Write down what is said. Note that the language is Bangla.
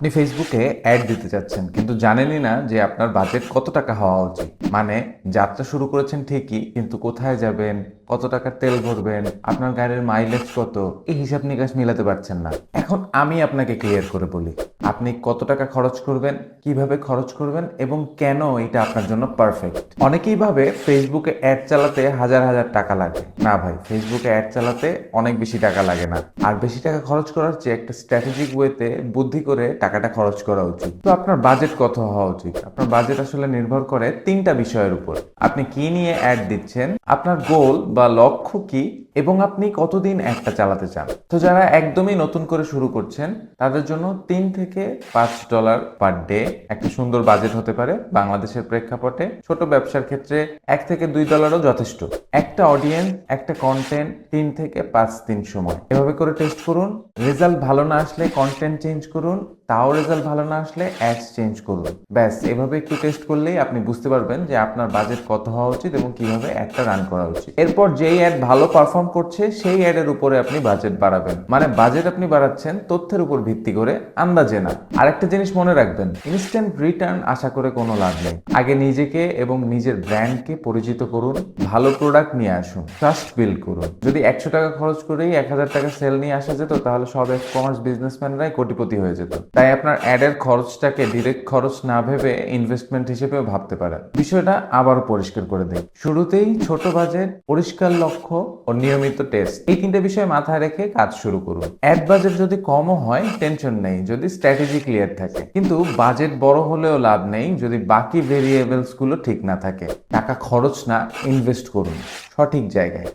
আপনি ফেসবুকে অ্যাড দিতে চাচ্ছেন, কিন্তু জানেনই না যে আপনার বাজেট কত টাকা হওয়া উচিত। মানে যাত্রা শুরু করেছেন ঠিকই, কিন্তু কোথায় যাবেন, কত টাকার তেল ভরবেন, আপনার গাড়ির মাইলেজ কত, এই হিসাব নিকাশ মিলাতে পারছেন না। এখন আমি আপনাকে ক্লিয়ার করে বলি আপনি কত টাকা খরচ করবেন, কীভাবে খরচ করবেন এবং কেন এটা আপনার জন্য পারফেক্ট অনেকেই ভাবে ফেসবুকে অ্যাড চালাতে হাজার হাজার টাকা লাগে। না ভাই ফেসবুকে অ্যাড চালাতে অনেক বেশি টাকা লাগে না। আর বেশি টাকা খরচ করার চেয়ে একটা স্ট্র্যাটেজিক ওয়েতে বুদ্ধি করে টাকাটা খরচ করা উচিত। তো আপনার বাজেট কত হওয়া উচিত? আপনার বাজেট আসলে নির্ভর করে তিনটা বিষয়ের উপর। আপনি কি নিয়ে অ্যাড দিচ্ছেন আপনার গোল বা লক্ষ্য কি এবং আপনি কতদিন একটা চালাতে চান? তো যারা একদমই নতুন করে শুরু করছেন, তাদের জন্য তিন থেকে পাঁচ ডলার পার ডে একটা সুন্দর বাজেট হতে পারে বাংলাদেশের প্রেক্ষাপটে। ছোট ব্যবসার ক্ষেত্রে এক থেকে দুই ডলারও যথেষ্ট। একটা অডিয়েন্স একটা কন্টেন্ট তিন থেকে পাঁচ দিন সময়। এভাবে করে টেস্ট করুন। রেজাল্ট ভালো না আসলে কন্টেন্ট চেঞ্জ করুন। তাও রেজাল্ট ভালো না আসলে অ্যাডস চেঞ্জ করুন ব্যাস, এভাবে একটু টেস্ট করলেই আপনি বুঝতে পারবেন যে আপনার বাজেট কত হওয়া উচিত এবং কীভাবে অ্যাডটা রান করা উচিত। এরপর যেই অ্যাড ভালো পারফর্ম করছে, সেই অ্যাডের উপরে আপনি বাজেট বাড়াবেন। মানে বাজেট আপনি বাড়াচ্ছেন, তথ্যের উপর ভিত্তি করে আন্দাজে না। আরেকটা জিনিস মনে রাখবেন ইনস্ট্যান্ট রিটার্ন আশা করে কোনো লাভ নেই। আগে নিজেকে এবং নিজের ব্র্যান্ডকে পরিচিত করুন, ভালো প্রোডাক্ট নিয়ে আসুন ট্রাস্ট বিল্ড করুন। যদি একশো টাকা খরচ করেই এক হাজার টাকা সেল নিয়ে আসা যেত, তাহলে সব এক কমার্স বিজনেসম্যানরাই কোটিপতি হয়ে যেত। তাই আপনার অ্যাডের খরচটাকে ডিরেক্ট খরচ না ভেবে ইনভেস্টমেন্ট হিসেবেও ভাবতে পারেন। বিষয়টা আবারও পরিষ্কার করে দিই। শুরুতেই ছোট বাজেট পরিষ্কার লক্ষ্য ও নিয়মিত টেস্ট এই তিনটে বিষয় মাথায় রেখে কাজ শুরু করুন। অ্যাড বাজেট যদি কমও হয় টেনশন নেই। যদি স্ট্র্যাটেজি ক্লিয়ার থাকে। কিন্তু বাজেট বড় হলেও লাভ নেই যদি বাকি ভেরিয়েবলসগুলো ঠিক না থাকে। টাকা খরচ না ইনভেস্ট করুন। সঠিক জায়গায়।